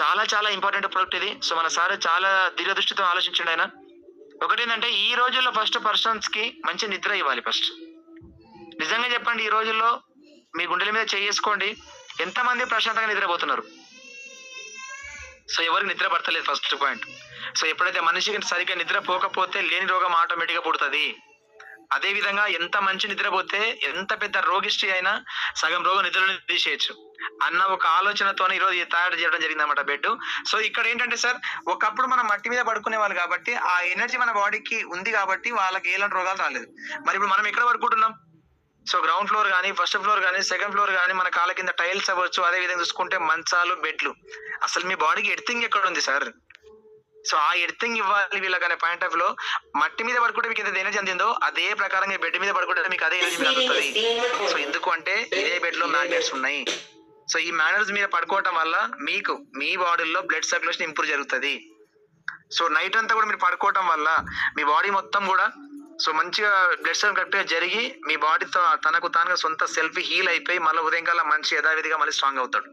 చాలా చాలా important product ఇది. సో మన సార్ చాలా దీర్ఘదృష్టితో ఆలోచించండి ఆయన. ఒకటి ఏంటంటే ఈ రోజుల్లో ఫస్ట్ పర్సన్స్కి మంచి నిద్ర ఇవ్వాలి ఫస్ట్ నిజంగా చెప్పండి ఈ రోజుల్లో మీ గుండెల మీద చేసుకోండి ఎంతమంది ప్రశాంతంగా నిద్రపోతున్నారు? సో ఎవరికి నిద్ర పడతలేదు ఫస్ట్ పాయింట్ సో ఎప్పుడైతే మనిషికి సరిగ్గా నిద్ర పోకపోతే లేని రోగం ఆటోమేటిక్గా పుడుతుంది. అదేవిధంగా ఎంత మంచి నిద్రపోతే ఎంత పెద్ద రోగిష్టి అయినా సగం రోగం నిద్రలో తీసేయచ్చు. అన్న ఒక ఆలోచనతోనే ఈరోజు తయారు చేయడం జరిగింది అనమాట బెడ్. సో ఇక్కడ ఏంటంటే సార్ ఒకప్పుడు మనం మట్టి మీద పడుకునే వాళ్ళు కాబట్టి ఆ ఎనర్జీ మన బాడీకి ఉంది కాబట్టి వాళ్ళకి ఎలాంటి రోగాలు రాలేదు. మరి ఇప్పుడు మనం ఎక్కడ పడుకుంటున్నాం? సో గ్రౌండ్ ఫ్లోర్ కానీ ఫస్ట్ ఫ్లోర్ కానీ సెకండ్ ఫ్లోర్ కానీ మన కాళ్ళ కింద టైల్స్ అవ్వచ్చు అదే విధంగా చూసుకుంటే మంచాలు బెడ్లు. అసలు మీ బాడీకి ఎడిటింగ్ ఎక్కడ ఉంది సార్? సో ఆ ఎడిటింగ్ ఇవ్వాలి వీళ్ళకనే పాయింట్ ఆఫ్లో మట్టి మీద పడుకుంటే మీకు ఎంత ఎనర్జీ అందిందో అదే ప్రకారంగా బెడ్ మీద పడుకుంటే మీకు అదే ఎనర్జీ అందుతుంది. సో ఎందుకు అంటే ఇదే బెడ్లో మ్యాగ్నెట్స్ ఉన్నాయి. సో ఈ మ్యానర్స్ మీద పడుకోవటం వల్ల మీకు మీ బాడీలో బ్లడ్ సర్క్యులేషన్ ఇంప్రూవ్ జరుగుతుంది. సో నైట్ అంతా కూడా మీరు పడుకోవటం వల్ల మీ బాడీ మొత్తం కూడా సో మంచిగా బ్లడ్ సర్క్యులేషన్ కరెక్ట్గా జరిగి మీ బాడీతో తనకు తానుగా సొంత సెల్ఫ్ హీల్ అయిపోయి మళ్ళీ ఉదయం కల్లా మంచి యథావిధిగా మళ్ళీ స్ట్రాంగ్ అవుతాడు.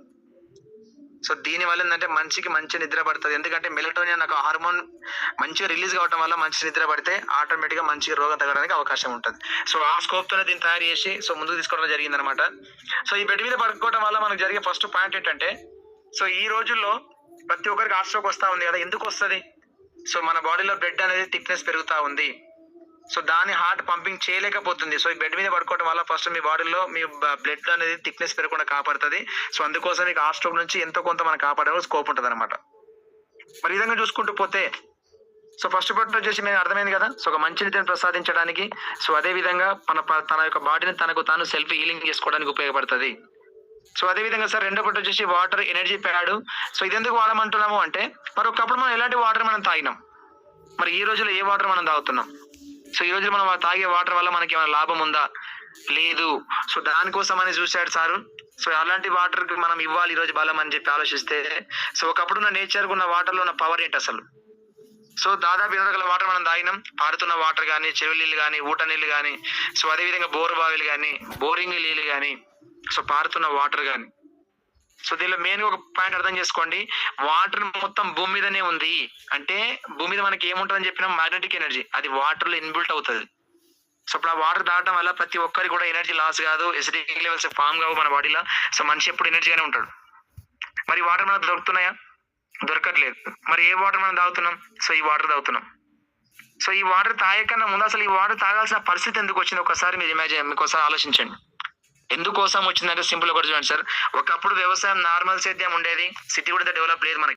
సో దీని వల్ల ఏంటంటే మనిషికి మంచి నిద్ర పడుతుంది. ఎందుకంటే మెలటోనియన్ ఒక హార్మోన్ మంచిగా రిలీజ్ కావడం వల్ల మంచి నిద్ర పడితే ఆటోమేటిక్గా మంచిగా రోగం తగ్గడానికి అవకాశం ఉంటుంది. సో ఆ స్కోప్ తోనే దీన్ని తయారు చేసి సో ముందుకు తీసుకోవడం జరిగింది అనమాట సో ఈ బెడ్ మీద పడుకోవడం వల్ల మనకు జరిగే ఫస్ట్ పాయింట్ ఏంటంటే సో ఈ రోజుల్లో ప్రతి ఒక్కరికి ఆస్ట్రోక్ స్ట్రోక్ వస్తా ఉంది కదా ఎందుకు వస్తుంది? సో మన బాడీలో బ్లడ్ అనేది థిక్నెస్ పెరుగుతా ఉంది. సో దాని హార్ట్ పంపింగ్ చేయలేకపోతుంది. సో ఈ బెడ్ మీద పడుకోవడం వల్ల ఫస్ట్ మీ బాడీలో మీ బ్లడ్ అనేది థిక్నెస్ పెరగకుండా కాపాడుతుంది. సో అందుకోసం మీకు హార్ట్ స్ట్రోక్ నుంచి ఎంతో కొంత మనం కాపాడే స్కోప్ ఉంటుంది అనమాట మరి ఈ విధంగా చూసుకుంటూ పోతే సో ఫస్ట్ పాయింట్ వచ్చేసి మేము అర్థమైంది కదా? సో ఒక మంచి నిద్రను ప్రసాదించడానికి సో అదే విధంగా మన ప- తన యొక్క బాడీని తనకు తాను సెల్ఫ్ హీలింగ్ చేసుకోవడానికి ఉపయోగపడుతుంది. సో అదే విధంగా సార్ రెండో పాయింట్ వచ్చేసి వాటర్ ఎనర్జీ ప్యాడ్ సో ఇది ఎందుకు వాడమంటున్నాము అంటే మరి ఒకప్పుడు మనం ఎలాంటి వాటర్ మనం తాగినాం? మరి ఈ రోజుల్లో ఏ వాటర్ మనం తాగుతున్నాం? సో ఈ రోజు మనం తాగే వాటర్ వల్ల మనకి ఏమైనా లాభం ఉందా? లేదు. సో దానికోసం అని చూశాడు సారు. సో అలాంటి వాటర్కి మనం ఇవ్వాలి ఈ రోజు బలం అని చెప్పి ఆలోచిస్తే సో ఒకప్పుడు ఉన్న నేచర్ ఉన్న వాటర్లో ఉన్న పవర్ ఏంటి అసలు? సో దాదాపు ఇరవై రకాల వాటర్ మనం తాగినాం. పారుతున్న వాటర్ కానీ చెవి నీళ్ళు కానీ ఊట నీళ్ళు కానీ సో అదే విధంగా బోర్ బావిలు కానీ బోరింగ్ నీళ్ళు కానీ సో పారుతున్న వాటర్ కానీ సో దీనిలో మెయిన్ ఒక పాయింట్ అర్థం చేసుకోండి. వాటర్ మొత్తం భూమి మీదనే ఉంది. అంటే భూమి మీద మనకి ఏముంటుందని చెప్పినా మ్యాగ్నెటిక్ ఎనర్జీ అది వాటర్లో ఇన్బిల్ట్ అవుతుంది. సో ఇప్పుడు ఆ వాటర్ తాగడం వల్ల ప్రతి ఒక్కరికి కూడా ఎనర్జీ లాస్ కాదు. ఎసిడిక్ లెవెల్స్ ఫామ్ కావు మన బాడీలో సో మనిషి ఎప్పుడు ఎనర్జీగానే ఉంటాడు. మరి వాటర్ మనకు దొరుకుతున్నాయా? దొరకట్లేదు. మరి ఏ వాటర్ మనం తాగుతున్నాం? సో ఈ వాటర్ తాగుతున్నాం. సో ఈ వాటర్ తాగకన్నా ముందు అసలు ఈ వాటర్ తాగాల్సిన పరిస్థితి ఎందుకు వచ్చింది? ఒకసారి మీరు ఇమాజిన్ మీకు ఒకసారి ఆలోచించండి. ఎందుకోసం వచ్చిందంటే సింపుల్ ఒకటి చూడండి సార్. ఒకప్పుడు వ్యవసాయం నార్మల్ సేద్యం ఉండేది. సిటీ కూడా డెవలప్ లేదు మనకి.